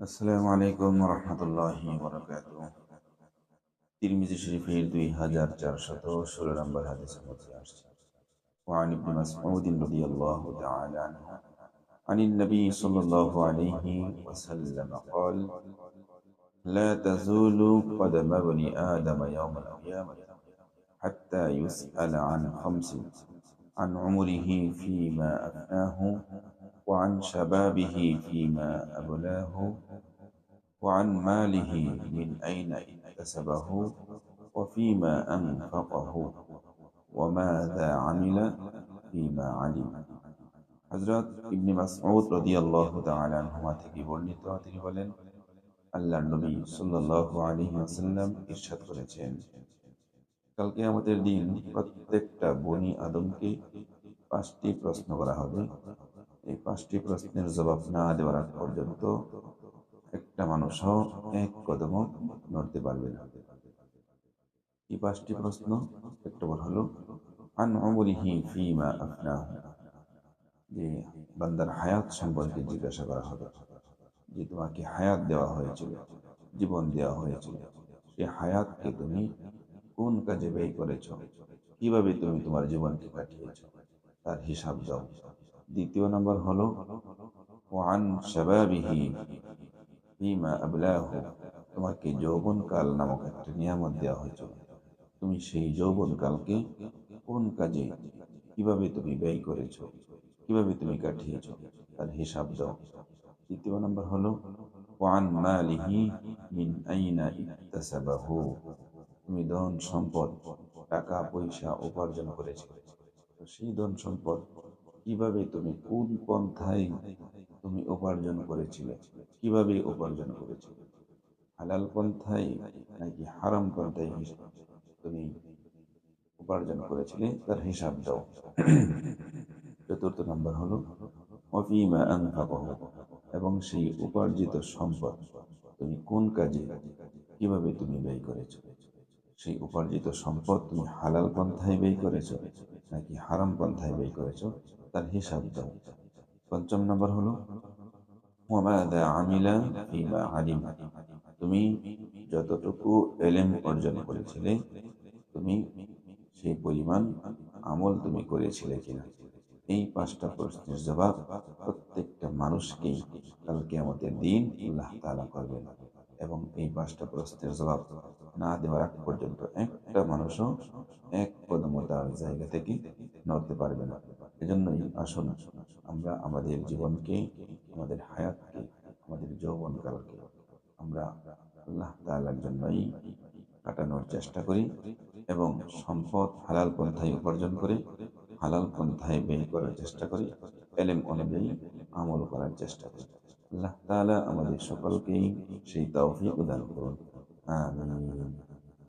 আসসালামু আলাইকুম রহমতুল্লাহি বরকাতুহ তিরমিজি শরীফের দুই হাজার চারশত ষোলো নম্বর হাদিসের মধ্যে আসছে وعن ابن مسعود رضي الله تعالى عنه عن النبي صلى الله عليه وسلم قال لا تزول قدم ابن آدم يوم القيامة حتى يسأل عن خمس عن عمره فيما أفناه وعن شبابه فيما أبلاه وعن ماله من أين اكتسبه وفيما أنفقه وماذا عمل فيما علم হজরত ইবনে মাসউদ রাদিয়াল্লাহু তাআলা আনহুমা থেকে বর্ণিত তিনি বলেন আল্লাহর নবী সাল্লাল্লাহু আলাইহি ওয়াসাল্লাম ইরশাদ করেছেন কালকে আমাদের দিন প্রত্যেকটা বনি আদমকে পাঁচটি প্রশ্ন করা হবে এই পাঁচটি প্রশ্নের জবাব না দেওয়ার আগ পর্যন্ত একটা মানুষও এক কদম নড়তে পারবে না। এই পাঁচটি প্রশ্ন একটা বল হলো, আন যে বান্দার হায়াত সম্পর্কে জিজ্ঞাসা করা হবে, যে তোমাকে হায়াত দেওয়া হয়েছিল, জীবন দেওয়া হয়েছিল। সে হায়াতকে তুমি কোন কাজে ব্যয় করেছ? কীভাবে তুমি তোমার জীবনকে কাটিয়েছ? তার হিসাব দাও। দ্বিতীয় নম্বর হলো, ওয়ান শাবাবিহি ফিমা আবলাহু তোমাকে যৌবনকাল নামক একটা নিয়ামত দেওয়া হয়েছিল। তুমি সেই যৌবনকালকে কোন কাজে, কীভাবে তুমি ব্যয় করেছ, কীভাবে তুমি কাটিয়েছ, তার হিসাব দাও। তৃতীয় নম্বর হলো, ওয়ান মালিহি মিন আইনা ইকতাসাবাহু তুমি ধন সম্পদ, টাকা, পয়সা উপার্জন করেছ। সেই ধন সম্পদ কীভাবে তুমি কোন পন্থায় তুমি উপার্জন করেছিলে? কীভাবে উপার্জন করেছিলে? হালাল পন্থায় নাকি হারাম পন্থায় তুমি উপার্জন করেছিলে? তার হিসাব দাও। চতুর্থ নম্বর হলো অফিমা এবং সেই উপার্জিত সম্পদ তুমি কোন কাজে, কীভাবে তুমি ব্যয় করেছ? সেই উপার্জিত সম্পদ তুমি হালাল পন্থায় ব্যয় করেছ নাকি হারাম পন্থায় ব্যয় করেছ, তার হিসাব দাও। পঞ্চম নম্বর হলো তুমি যতটুকু এলেম অর্জন করেছিলে, তুমি সেই পরিমাণ আমল তুমি করেছিলে কিনা? এই পাঁচটা প্রশ্নের জবাব প্রত্যেকটা মানুষকেই কালকে আমাদের দিন আল্লাহ তালা করবেন। এবং এই পাঁচটা প্রশ্নের জবাব না দেওয়ার আগ পর্যন্ত একটা মানুষও এক কদম তার জায়গা থেকে নড়তে পারবে না। এজন্যই আসুন আমরা আমাদের জীবনকে, আমাদের হায়াতকে, আমাদের যৌবনকালকে আমরা আল্লাহ তালার জন্যই কাটানোর চেষ্টা করি এবং সম্পদ হালাল পন্থায় উপার্জন করে, হালাল পন্থায় ব্যয় করার চেষ্টা করি। এলেম অনুযায়ী আমল করার চেষ্টা করি আল্লাহ তাআলা আমাদের সকলকেই সেই তৌফিক দান করুন। আমিন।